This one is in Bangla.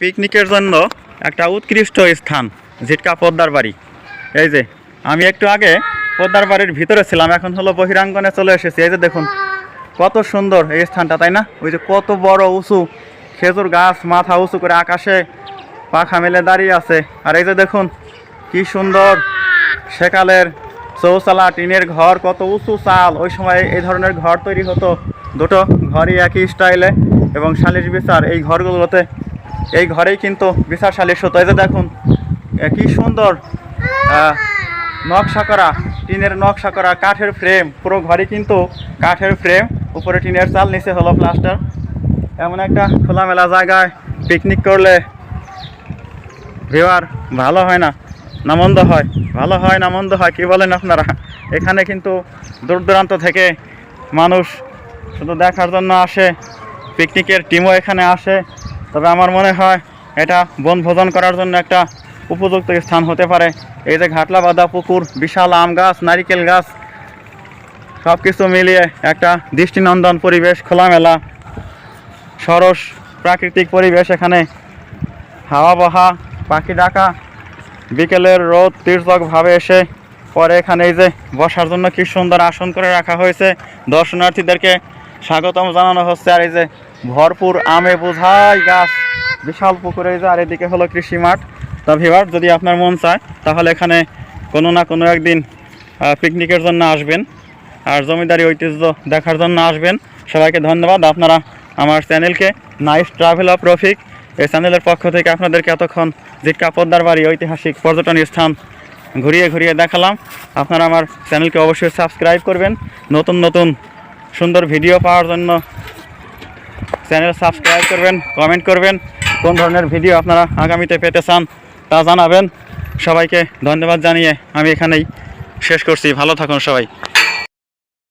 পিকনিকের জন্য একটা উৎকৃষ্ট স্থান, ঝিটকা পদ্মার বাড়ি। এই যে, আমি একটু আগে পদ্মার বাড়ির ভিতরে ছিলাম, এখন হলো বহিরাঙ্গনে চলে এসেছি। এই যে দেখুন, কত সুন্দর এই স্থানটা, তাই না? ওই যে কত বড় উঁচু, খেজুর গাছ, মাথা উঁচু করে আকাশে পাখা মেলে দাঁড়িয়ে আছে। আর এই যে দেখুন, কি সুন্দর সেকালের চৌচালা, টিনের ঘর, কত উঁচু চাল। ওই সময় এই ধরনের ঘর তৈরি হতো। দুটো ঘরই একই স্টাইলে এবং সালিশ বিচার এই ঘরগুলোতে এই ঘরেই কিন্তু সালিশ হতো এই যে দেখুন কি সুন্দর নকশা করা, টিনের নকশা করা কাঠের ফ্রেম পুরো ঘরই কিন্তু কাঠের ফ্রেম উপরে টিনের চাল, নিচে হলো প্লাস্টার এমন একটা খোলামেলা জায়গায় পিকনিক করলে ভিওয়ার ভালো হয় না নামন্দ হয়। ভালো হয়, না মন্দ হয়, কি বলেন আপনারা? এখানে কিন্তু দূর দূরান্ত থেকে মানুষ শুধু দেখার জন্য আসে পিকনিকের টিমও এখানে আসে। তবে আমার মনে হয় এটা বনভোজন করার জন্য একটা উপযুক্ত স্থান হতে পারে। এই যে ঘাটলা বাঁধা পুকুর, বিশাল আম গাছ, নারিকেল গাছ সব কিছু মিলিয়ে একটা দৃষ্টিনন্দন পরিবেশ, খোলামেলা, সরস প্রাকৃতিক পরিবেশ এখানে। হাওয়া বহা, পাখি ডাকা, বিকেলের রোদ তীর্যকভাবে এসে পরে এখানে এই যে বসার জন্য কি সুন্দর আসন করে রাখা হয়েছে। দর্শনার্থীদেরকে স্বাগতম জানানো হচ্ছে। আর এই যে ভরপুর আমে বোঝাই গাছ। বিশাল পুকুরে আর এদিকে হলো কৃষি মাঠ তা ভিবার যদি আপনার মন চায়, তাহলে এখানে কোনো না কোনো একদিন পিকনিকের জন্য আসবেন। আর জমিদারি ঐতিহ্য দেখার জন্য আসবেন। সবাইকে ধন্যবাদ। আপনারা আমার চ্যানেলকে নাইস ট্রাভেল অফ রফিক। এই চ্যানেলের পক্ষ থেকে আপনাদেরকে এতক্ষণ জিটকা পদ্মার বাড়ি ঐতিহাসিক পর্যটন স্থান ঘুরিয়ে ঘুরিয়ে দেখালাম। আপনারা আমার চ্যানেলকে অবশ্যই সাবস্ক্রাইব করবেন। নতুন নতুন সুন্দর ভিডিও পাওয়ার জন্য চ্যানেল সাবস্ক্রাইব করবেন কমেন্ট করবেন, কোন ধরনের ভিডিও আপনারা আগামীতে পেতে চান তা জানাবেন। সবাইকে ধন্যবাদ জানিয়ে আমি এখানেই শেষ করছি। ভালো থাকুন সবাই।